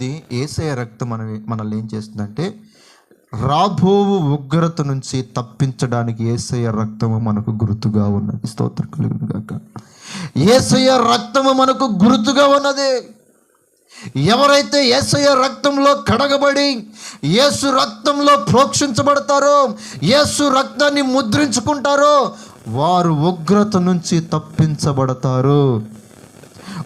ఇది ఏసయ రక్తం మన మనల్ని ఏం చేస్తుందంటే రాబోవు ఉగ్రత నుంచి తప్పించడానికి ఏసయ రక్తము మనకు గుర్తుగా ఉన్నది. స్తోత్ర కలుగును గాక. ఏసయ రక్తము మనకు గుర్తుగా ఉన్నది. ఎవరైతే ఏసయ రక్తంలో కడగబడి ఏసు రక్తంలో ప్రోక్షించబడతారో ఏసు రక్తాన్ని ముద్రించుకుంటారో వారు ఉగ్రత నుంచి తప్పించబడతారు.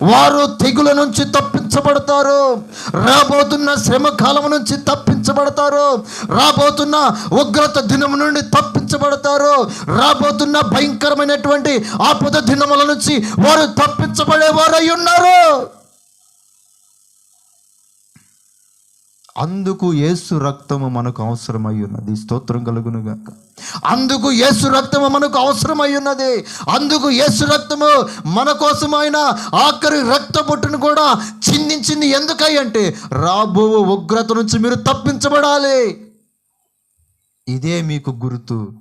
వారు తెగుల నుంచి తప్పించబడతారు. రాబోతున్న శ్రమ కాలం నుంచి తప్పించబడతారు. రాబోతున్న ఉగ్రత దినం నుండి తప్పించబడతారు. రాబోతున్న భయంకరమైనటువంటి ఆపద దినముల నుంచి వారు తప్పించబడేవారై ఉన్నారు. అందుకు యేసు రక్తము మనకు అవసరమై ఉన్నది. స్తోత్రం కలుగునుగాక. అందుకు యేసు రక్తము మనకు అవసరమై ఉన్నది అందుకు యేసు రక్తము మన కోసమైన ఆఖరి రక్త బొట్టును కూడా చిందించింది ఎందుకై అంటే రాబో ఉగ్రత నుంచి మీరు తప్పించబడాలి. ఇదే మీకు గుర్తు.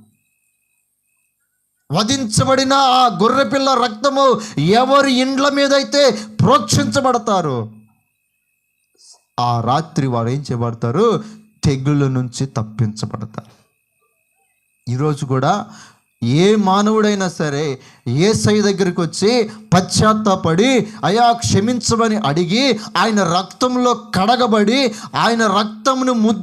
వధించబడిన ఆ గొర్రెపిల్ల రక్తము ఎవరి ఇండ్ల మీదైతే ప్రోక్షించబడతారు? ఆ రాత్రి వారు ఏం చేయబడతారు? తెగుళ్ళ నుంచి తప్పించబడతారు. ఈరోజు కూడా ఏ మానవుడైనా సరే ఏ సై దగ్గరికి వచ్చి పశ్చాత్తాపడి అయా క్షమించమని అడిగి ఆయన రక్తంలో కడగబడి ఆయన రక్తమును ముద్ద